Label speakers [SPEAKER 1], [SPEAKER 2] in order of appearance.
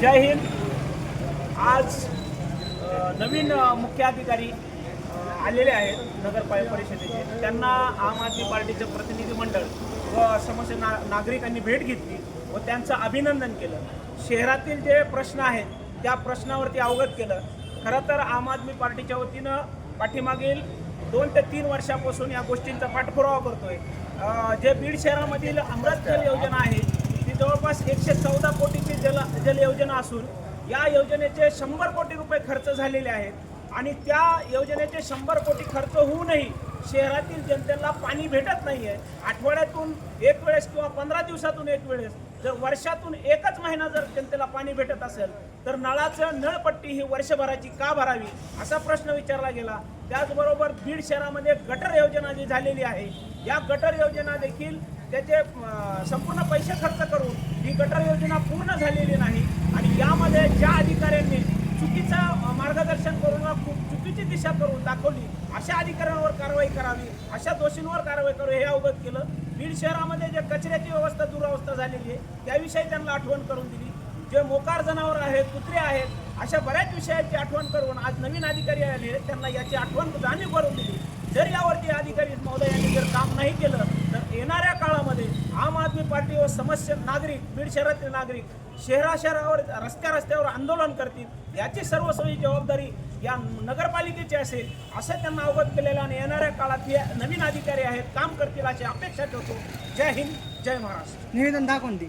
[SPEAKER 1] जय हिंद. आज नवीन मुख्याधिकारी आलेले आहेत नगरपालिका परिषदेचे. त्यांना आम आदमी पार्टीचं प्रतिनिधिमंडळ व समस्या ना नागरिकांनी भेट घेतली व त्यांचं अभिनंदन केलं. शहरातील जे प्रश्न आहेत त्या प्रश्नावरती अवगत केलं. खरं तर आम आदमी पार्टीच्या वतीनं पाठीमागील दोन ते तीन वर्षापासून या गोष्टींचा पाठपुरावा करतोय. जे बीड शहरामधील अमृतजल योजना आहे जवळपास एकशे चौदा कोटीची जल जल योजना असून या योजनेचे शंभर कोटी रुपये खर्च झालेले आहेत. आणि त्या योजनेचे शंभर कोटी खर्च होऊनही शहरातील जनतेला पाणी भेटत नाही आहे आठवड्यातून एक वेळेस किंवा पंधरा दिवसातून एक वेळेस जर वर्षातून एकच महिना जर जनतेला पाणी भेटत असेल तर नळाचं नळपट्टी ही वर्षभराची का भरावी असा प्रश्न विचारला गेला. त्याचबरोबर बीड शहरामध्ये गटर योजना जी झालेली आहे या गटर योजना देखील त्याचे संपूर्ण पैसे खर्च करून ही गटर योजना पूर्ण झालेली नाही. आणि यामध्ये ज्या अधिकारी चुकीचं मार्गदर्शन करून खूप चुकीची दिशा करून दाखवली अशा अधिकाऱ्यांवर कारवाई करावी अशा दोषींवर कारवाई करावी हे अवगत केलं. बीड शहरामध्ये जे कचऱ्याची व्यवस्था दुरावस्था झालेली आहे त्याविषयी त्यांना आठवण करून दिली. जे मोकार जनावर आहेत कुत्रे आहेत अशा बऱ्याच विषयाची आठवण करून आज नवीन अधिकारी आले त्यांना याची आठवण जाणीव करून दिली. जर यावरती अधिकारी महोदयांनी जर काम नाही केलं आम पार्टी व समस्या नागरिक बीड शहरातील नागरिक शहरा शहरावर रस्त्या रस्त्यावर आंदोलन करतील. याची सर्वस्वी जबाबदारी या नगरपालिकेची असेल असं त्यांना अवगत केलेलं आणि येणाऱ्या काळात हे नवीन अधिकारी आहेत काम करतील अशी अपेक्षा ठेवतो. जय हिंद जय महाराष्ट्र.
[SPEAKER 2] निवेदन दाखवून दे.